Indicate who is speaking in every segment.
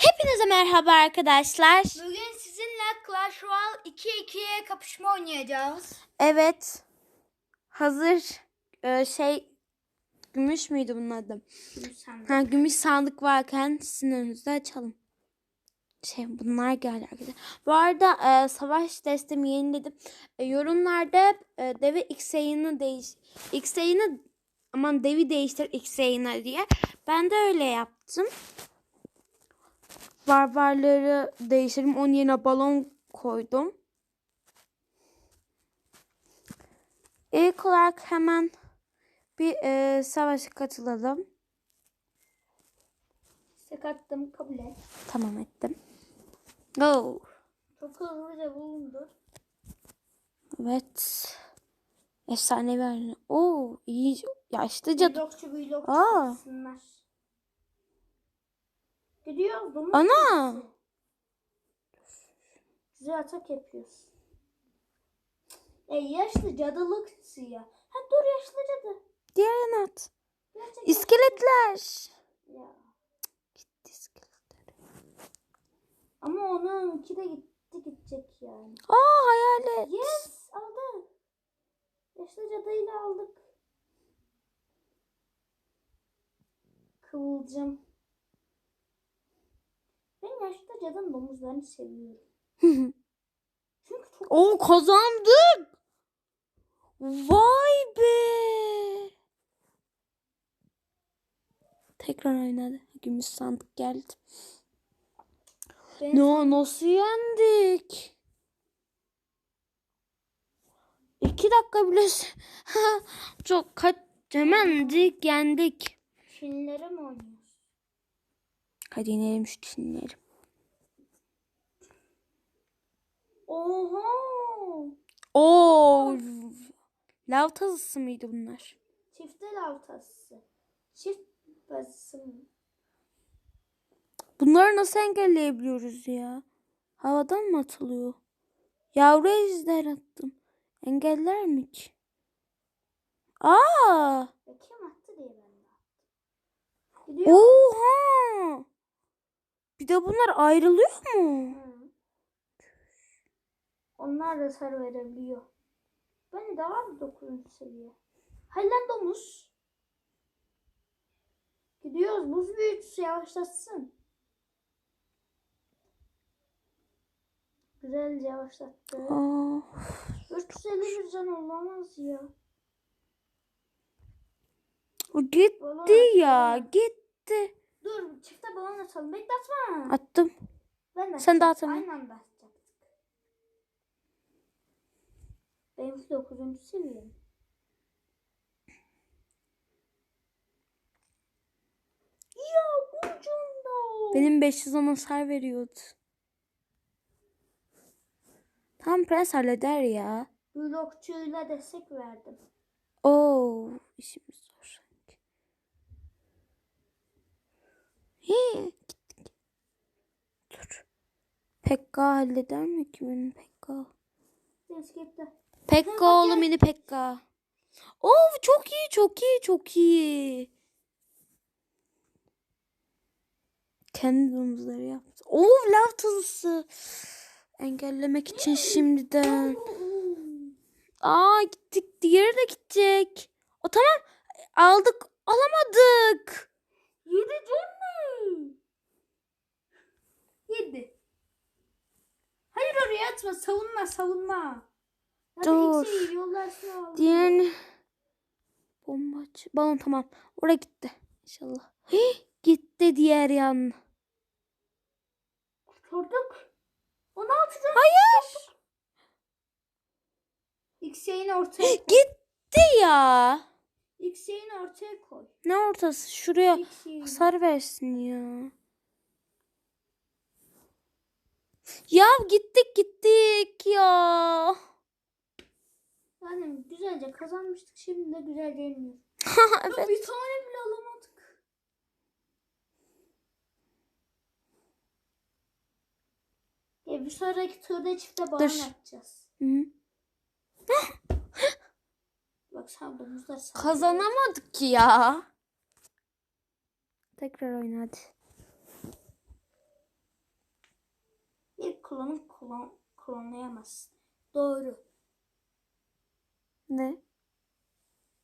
Speaker 1: Hepinize merhaba arkadaşlar.
Speaker 2: Bugün sizinle Clash Royale 2-2'ye kapışma oynayacağız.
Speaker 1: Evet. Hazır e, şey gümüş müydü bunun adı?
Speaker 2: Sen
Speaker 1: Ha, gümüş sandık varken sizin önünüzde açalım. Şey bunlar geldi arkadaşlar. Bu arada e, savaş destemi yeniledim. E, yorumlarda e, devi X yayını değiş X yayını aman devi değiştir X yayına diye. Ben de öyle yaptım. Barbarları değiştirdim. Onun yerine balon koydum. İlk olarak hemen bir e, savaşa katılalım.
Speaker 2: istek attım kabul et.
Speaker 1: Tamam ettim. Go.
Speaker 2: Çok hızlıca bulundu.
Speaker 1: Evet. Efsanevi arena. Oo iyi. Yaşlıca.
Speaker 2: Blokçu blokçu
Speaker 1: Aa.
Speaker 2: kapısınlar. Gidiyoruz domuz
Speaker 1: Ana.
Speaker 2: Güzel atak yapıyoruz. E yaşlı cadılık ya. Ha dur yaşlı cadı.
Speaker 1: Diğer yana at.
Speaker 2: Gerçekten.
Speaker 1: İskeletler.
Speaker 2: Ya.
Speaker 1: Gitti iskeletler.
Speaker 2: Ama onunki de gitti gidecek yani.
Speaker 1: Aa hayalet.
Speaker 2: Yes aldı. Yaşlı cadıyla aldık. Kıvılcım. Cadının domuzlarını seviyorum. Çünkü çok
Speaker 1: Oo kazandık. Vay be. Tekrar oynadı. Gümüş sandık geldi.
Speaker 2: ben
Speaker 1: Ne nasıl yendik? İki dakika bile çok kaç hemen dik yendik.
Speaker 2: Çinlere mi oynuyoruz?
Speaker 1: Hadi inelim şu dinleyelim.
Speaker 2: Oha!
Speaker 1: Oo, lav tazısı mıydı bunlar?
Speaker 2: Çifte lavtası. Çift bazısı mı?
Speaker 1: Bunları nasıl engelleyebiliyoruz ya? Havadan mı atılıyor? Yavru ejder attım. Engeller mi ki? Aa!
Speaker 2: Kim attı diye ben de.
Speaker 1: Oha! Bir de bunlar ayrılıyor mu?
Speaker 2: Hı. Onlar da sarı verebiliyor. Ben de var mı 9. seviye? Hayır lan domuz. Gidiyoruz. Buz büyücüsü yavaşlatsın. Güzelce yavaşlattı.
Speaker 1: Aa,
Speaker 2: 351 can olamaz ya.
Speaker 1: o gitti
Speaker 2: Balon
Speaker 1: ya,
Speaker 2: atıyor.
Speaker 1: gitti.
Speaker 2: Dur çifte balon atalım. Bekle atma.
Speaker 1: Attım.
Speaker 2: Ben de
Speaker 1: Sen de
Speaker 2: atacağım.
Speaker 1: at hemen.
Speaker 2: Aynı anda Benimki 9. seviyem. Ya ucunda.
Speaker 1: Benim 510 hasar veriyordu. Tam prens halleder ya.
Speaker 2: Blokçuyla destek verdim.
Speaker 1: Oo, işimiz zor sanki. Hii, gittik. Dur. Pekka halleder mi ki benim Pekka?
Speaker 2: Destekte.
Speaker 1: Pekka oğlum mini Pekka. Of çok iyi çok iyi çok iyi. Kendi domuzları yaptı. Of lav tuzlusu. Engellemek için şimdiden. Aa gittik. Diğeri de gidecek. O tamam. Aldık. Alamadık.
Speaker 2: Yedi mı? Yedi. Hayır oraya atma. Savunma savunma.
Speaker 1: Dur. Diğerini. Bomba aç- Balon tamam. Oraya gitti. İnşallah. Hii, gitti diğer yan.
Speaker 2: Kurtulduk. 16 can.
Speaker 1: Hayır.
Speaker 2: X'ini ortaya koy.
Speaker 1: Gitti ya.
Speaker 2: X'ini ortaya koy.
Speaker 1: Ne ortası? Şuraya hasar versin ya. Ya gittik gittik ya.
Speaker 2: Yani güzelce kazanmıştık. Şimdi de güzelce yeniyoruz.
Speaker 1: evet.
Speaker 2: Bir tane bile alamadık. Ya bir sonraki turda çifte balon
Speaker 1: Dur.
Speaker 2: atacağız.
Speaker 1: Hı.
Speaker 2: Bak domuzlar sen.
Speaker 1: Kazanamadık ki ya. Tekrar oyna hadi.
Speaker 2: klonu klon, klonlayamazsın. Doğru.
Speaker 1: Ne?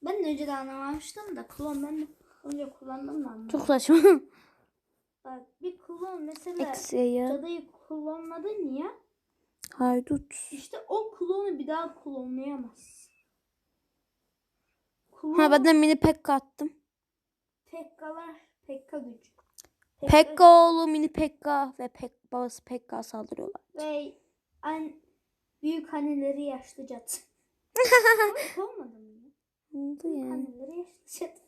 Speaker 2: Ben de önceden anlamamıştım da klon ben önce kullandım da anlamadım.
Speaker 1: Çok saçma.
Speaker 2: Bak bir klon mesela
Speaker 1: Eksiye.
Speaker 2: cadıyı klonladın ya.
Speaker 1: Haydut.
Speaker 2: İşte o klonu bir daha klonlayamazsın. Klon
Speaker 1: Ha ben de mini pekka attım.
Speaker 2: Pekkalar, Pekka gücü.
Speaker 1: Pekka oğlu mini pekka ve pek babası pekka saldırıyorlar.
Speaker 2: Ve an, büyük anneleri yaşlı cadı. Olmadı mı?
Speaker 1: Oldu yani.
Speaker 2: cadı.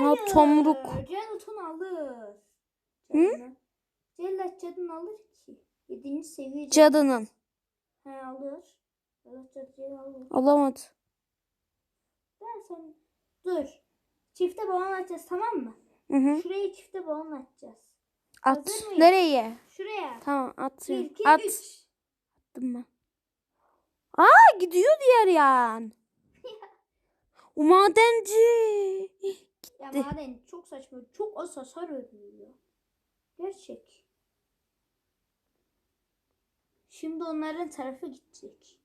Speaker 1: Aa, tomruk.
Speaker 2: Cellat'ın alır.
Speaker 1: Hı?
Speaker 2: Cellat cadın alır ki. Yedinci seviye cadı.
Speaker 1: Cadının.
Speaker 2: He alır. Cellat cadı alır.
Speaker 1: Alamadı.
Speaker 2: Dersen dur. Çifte balon atacağız tamam mı?
Speaker 1: Hı hı.
Speaker 2: Şurayı çifte balon atacağız.
Speaker 1: At. Nereye?
Speaker 2: Şuraya.
Speaker 1: Tamam
Speaker 2: Bir,
Speaker 1: atıyorum.
Speaker 2: iki,
Speaker 1: At.
Speaker 2: üç.
Speaker 1: Attım ben. Aa gidiyor diğer yan. O madenci.
Speaker 2: Ya
Speaker 1: Gitti.
Speaker 2: maden çok saçma. Çok az hasar ödüyor. Gerçek. Şimdi onların tarafı gidecek.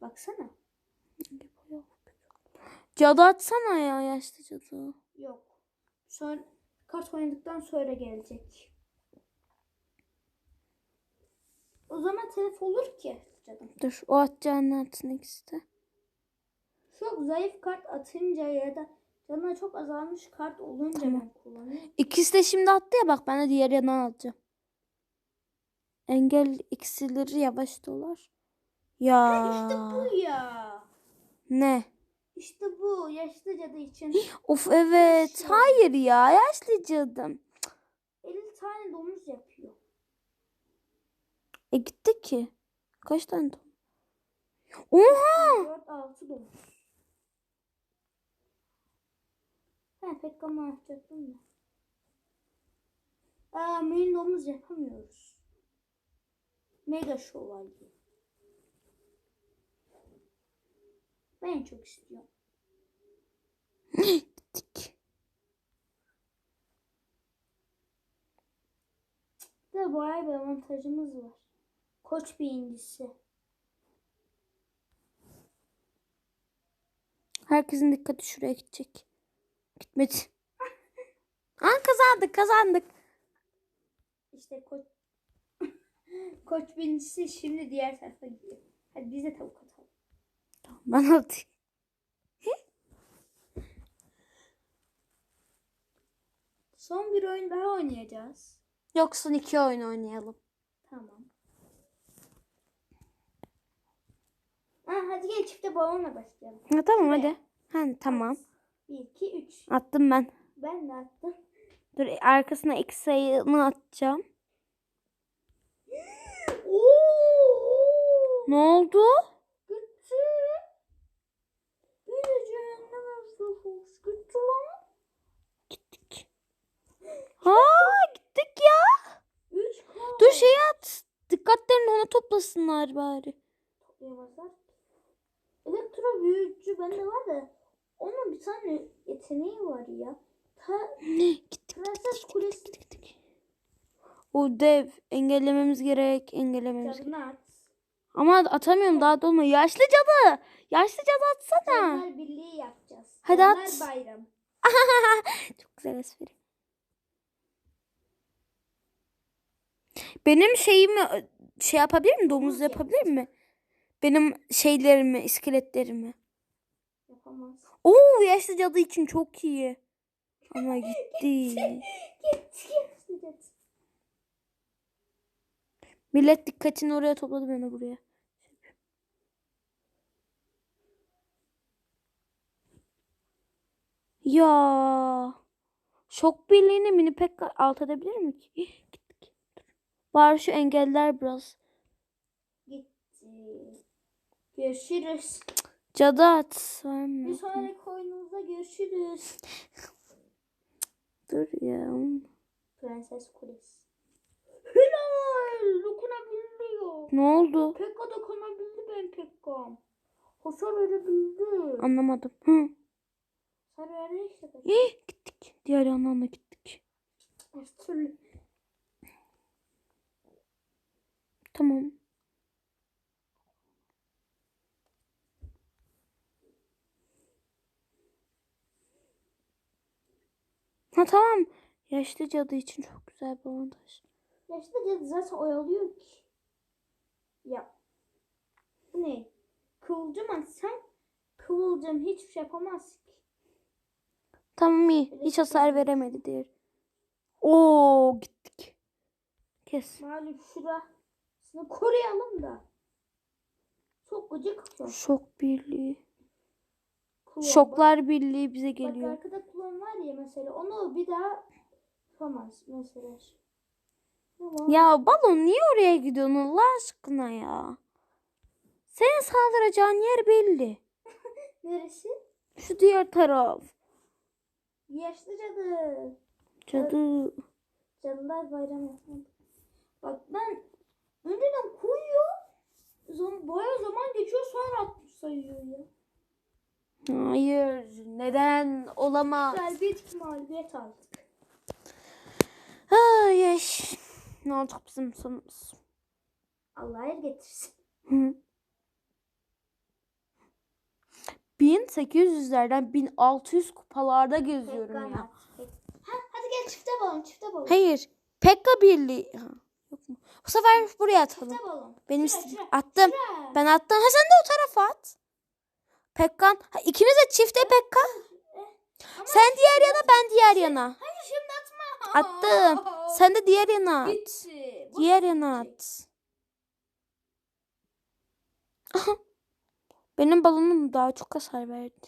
Speaker 2: Baksana.
Speaker 1: Cadı atsana ya yaşlı cadı.
Speaker 2: Yok. Sonra kart oynadıktan sonra gelecek. O zaman telef olur ki canım.
Speaker 1: Dur o atacağını atsın ikisi de.
Speaker 2: Çok zayıf kart atınca ya da canına çok azalmış kart olunca
Speaker 1: Tamam.
Speaker 2: ben kullanıyorum.
Speaker 1: İkisi de şimdi attı ya bak ben de diğer yana alacağım. Engel iksirleri yavaş dolar. Ya.
Speaker 2: İşte bu ya.
Speaker 1: Ne?
Speaker 2: İşte bu yaşlı cadı için
Speaker 1: Of evet.
Speaker 2: Şey.
Speaker 1: Hayır ya yaşlı cadım.
Speaker 2: 50 tane yapıyor.
Speaker 1: E gitti ki. Kaç tane domuz? Oha!
Speaker 2: 4 6 domuz. Ben pek ama yapacaktım da. Aa, main domuz yapamıyoruz. Mega şövalye. Ben çok istiyorum.
Speaker 1: Gittik.
Speaker 2: De bayağı bir avantajımız var. Koç birincisi.
Speaker 1: Herkesin dikkati şuraya gidecek. Gitmedi. Aa kazandık kazandık.
Speaker 2: İşte koç koç birincisi şimdi diğer tarafa gidiyor. Hadi biz de tavuk atalım.
Speaker 1: Ben atayım.
Speaker 2: Son bir oyun daha oynayacağız.
Speaker 1: Yoksa iki oyun oynayalım.
Speaker 2: Tamam. Ha, hadi gel çifte balonla başlayalım.
Speaker 1: Ha, tamam
Speaker 2: Şuraya.
Speaker 1: hadi. Ha, tamam.
Speaker 2: 1, 2, 3.
Speaker 1: Attım ben.
Speaker 2: Ben de attım.
Speaker 1: Dur arkasına iki sayını atacağım. Ne oldu?
Speaker 2: Gitti. Bir cehennem sofus. Gitti lan.
Speaker 1: Gittik. Ha gittik ya.
Speaker 2: 3 kaldı.
Speaker 1: Dur şey at. Dikkatlerini ona toplasınlar bari.
Speaker 2: Toplayamazlar. Elektro büyücü bende var da onun bir tane yeteneği var ya. Ta
Speaker 1: Gittik.
Speaker 2: Prenses Kulesi
Speaker 1: gittik. O dev engellememiz gerek. Engellememiz gerek.
Speaker 2: at.
Speaker 1: Ama atamıyorum daha dolma. Yaşlı cadı. Yaşlı cadı atsana.
Speaker 2: Canlar Birliği yapacağız.
Speaker 1: Hadi
Speaker 2: Canlar
Speaker 1: at.
Speaker 2: Bayram.
Speaker 1: Çok güzel espri. Benim şeyimi şey yapabilir mi? Domuz yapabilir mi? Benim şeylerimi, iskeletlerimi.
Speaker 2: Yapamaz.
Speaker 1: Oo yaşlı cadı için çok iyi. Ama gitti.
Speaker 2: Git git git.
Speaker 1: Millet dikkatini oraya topladı beni buraya. Ya. Şok birliğini mini pek alt edebilir mi ki? Gittik. Var şu engeller biraz.
Speaker 2: Görüşürüz.
Speaker 1: Cadı at.
Speaker 2: Bir sonraki oyunumuzda görüşürüz.
Speaker 1: Dur ya.
Speaker 2: Prenses Kulesi. Helal. Dokunabiliyor.
Speaker 1: Ne oldu?
Speaker 2: Pekka dokunabildi ben Pekka'm. Hasar verebildi.
Speaker 1: Anlamadım. Hı.
Speaker 2: Hasar verdi işte.
Speaker 1: Ih, gittik. Diğer yandan da gittik.
Speaker 2: türlü.
Speaker 1: Tamam. Ha tamam. Yaşlı cadı için çok güzel bir avantaj.
Speaker 2: Yaşlı cadı zaten oyalıyor ki. Ya. Bu ne? Kıvılcım at sen. Kıvılcım hiçbir şey yapamaz ki.
Speaker 1: Tamam iyi. Hiç hasar veremedi diğer. Oo gittik. Kes.
Speaker 2: Malum şurasını koruyalım da. Çok gıcık.
Speaker 1: Şok birliği.
Speaker 2: Klon.
Speaker 1: Şoklar birliği bize
Speaker 2: Bak
Speaker 1: geliyor.
Speaker 2: arkada klon var ya mesela onu bir daha yapamaz mesela. Tamam.
Speaker 1: Ya balon niye oraya gidiyorsun Allah aşkına ya? Senin saldıracağın yer belli.
Speaker 2: Neresi?
Speaker 1: Şu diğer taraf.
Speaker 2: Yaşlı cadı.
Speaker 1: Cadı.
Speaker 2: Cadılar bayramı. Bak ben önceden koyuyor. Zaman, baya zaman geçiyor sonra 60 sayıyor ya.
Speaker 1: Hayır. Neden? Olamaz.
Speaker 2: Galibiyet mağlubiyet aldık.
Speaker 1: Ay. Ne olacak bizim sonumuz?
Speaker 2: Allah hayır getirsin.
Speaker 1: Hı. 1800'lerden 1600 kupalarda geziyorum
Speaker 2: Pekkan
Speaker 1: ya.
Speaker 2: Ha, hadi gel çifte balon çifte balon.
Speaker 1: Hayır. Pekka Birliği. Ha, yok mu? Bu sefer buraya atalım.
Speaker 2: Çifte balon.
Speaker 1: Benim
Speaker 2: şuraya,
Speaker 1: attım.
Speaker 2: şuraya.
Speaker 1: Ben attım. Ha sen de o tarafa at. Pekkan. Ha, ikimiz de çifte Pekka.
Speaker 2: Ama
Speaker 1: Sen diğer yana ben diğer yana.
Speaker 2: Hayır şimdi atma.
Speaker 1: Attım. Sen de diğer yana at.
Speaker 2: Bitti. Bu
Speaker 1: Diğer yana at. Benim balonum daha çok hasar verdi.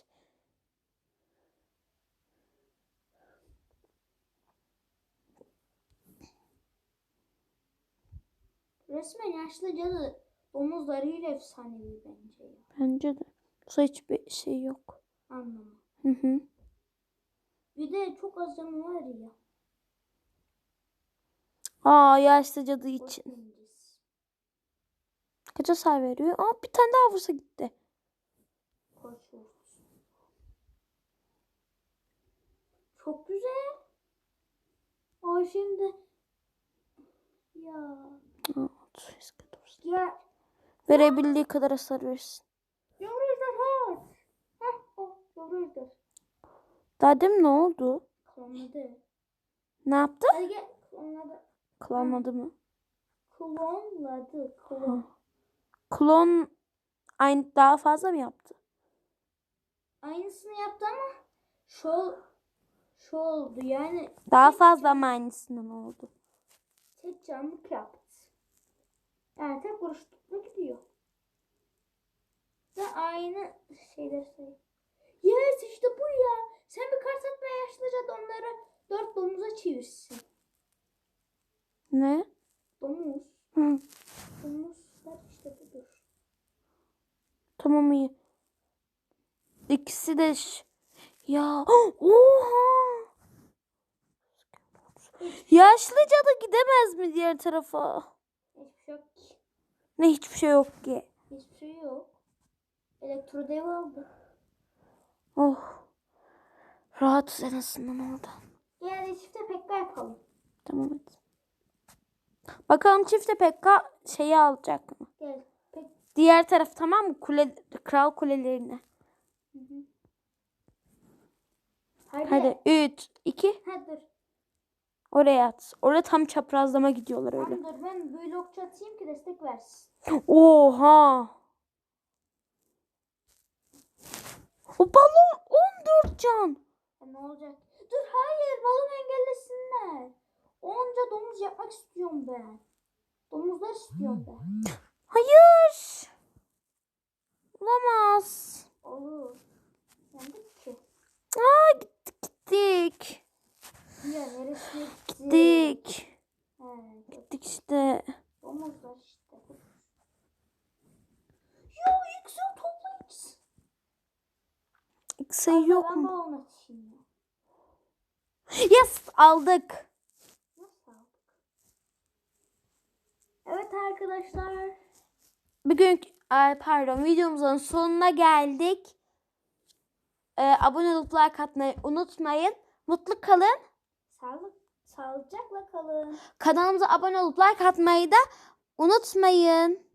Speaker 2: Resmen yaşlı cadı domuzlarıyla efsanevi bence ya.
Speaker 1: Bence de. Yoksa hiçbir şey yok.
Speaker 2: Anlamı.
Speaker 1: Hı hı.
Speaker 2: Bir de çok az canı var ya.
Speaker 1: Aa yaşlı cadı için. Kaç hasar veriyor? Aa bir tane daha vursa gitti.
Speaker 2: Çok güzel. O şimdi ya
Speaker 1: Aa, 38 kadar.
Speaker 2: ya
Speaker 1: Verebildiği kadar hasar versin.
Speaker 2: yavru ejder har. Hah
Speaker 1: Daha demin ne oldu?
Speaker 2: Klonladı.
Speaker 1: Ne yaptı?
Speaker 2: Hadi gel klonladı.
Speaker 1: Klanladı mı?
Speaker 2: Klonladı. Klon.
Speaker 1: Klon aynı daha fazla mı yaptı?
Speaker 2: Aynısını yaptı ama şu şu oldu yani
Speaker 1: Daha fazla mı aynısından oldu?
Speaker 2: tek canlık yaptı. Yani tek vuruşlukla gidiyor. Ve aynı şeyler sayıyor. Yes işte bu ya. Sen bir kart atmaya yaşlıca onları dört domuza çevirsin.
Speaker 1: Ne?
Speaker 2: Domuz.
Speaker 1: Hı,
Speaker 2: Domuzlar işte budur.
Speaker 1: tamam iyi. İkisi de ya oha. Yaşlı cadı gidemez mi diğer tarafa?
Speaker 2: Hiçbir şey yok ki.
Speaker 1: Ne hiçbir şey yok ki.
Speaker 2: Hiçbir şey yok. Elektro dev aldı.
Speaker 1: Oh. Rahatız en azından oradan.
Speaker 2: Yani çifte pekka yapalım.
Speaker 1: Tamam hadi. Bakalım çifte Pekka şeyi alacak mı?
Speaker 2: Pek.
Speaker 1: Diğer taraf tamam mı? Kule, kral kulelerine.
Speaker 2: Hı hı. Hadi.
Speaker 1: Hadi 3, 2
Speaker 2: Ha dur.
Speaker 1: oraya at. Orada tam çaprazlama gidiyorlar öyle.
Speaker 2: Tamam dur ben blokçu atayım ki destek versin.
Speaker 1: Oha. O balon 14 can.
Speaker 2: Ya ne olacak? Dur hayır balon engellesinler. Onca domuz yapmak istiyorum ben. Domuzlar istiyorum ben.
Speaker 1: Hayır. Olamaz.
Speaker 2: Olur. Yendik ki.
Speaker 1: Aa gittik gittik.
Speaker 2: Ya neresi gitti?
Speaker 1: Gittik.
Speaker 2: Dur.
Speaker 1: Gittik işte.
Speaker 2: domuzlar işte. Yo
Speaker 1: Sayı yok
Speaker 2: Ben
Speaker 1: mu?
Speaker 2: balon atayım ya.
Speaker 1: Yes aldık.
Speaker 2: Nasıl aldık? Evet arkadaşlar.
Speaker 1: Bugün ay pardon videomuzun sonuna geldik. Ee, abone olup like atmayı unutmayın. Mutlu kalın.
Speaker 2: Sağlık. Sağlıcakla kalın.
Speaker 1: Kanalımıza abone olup like atmayı da unutmayın.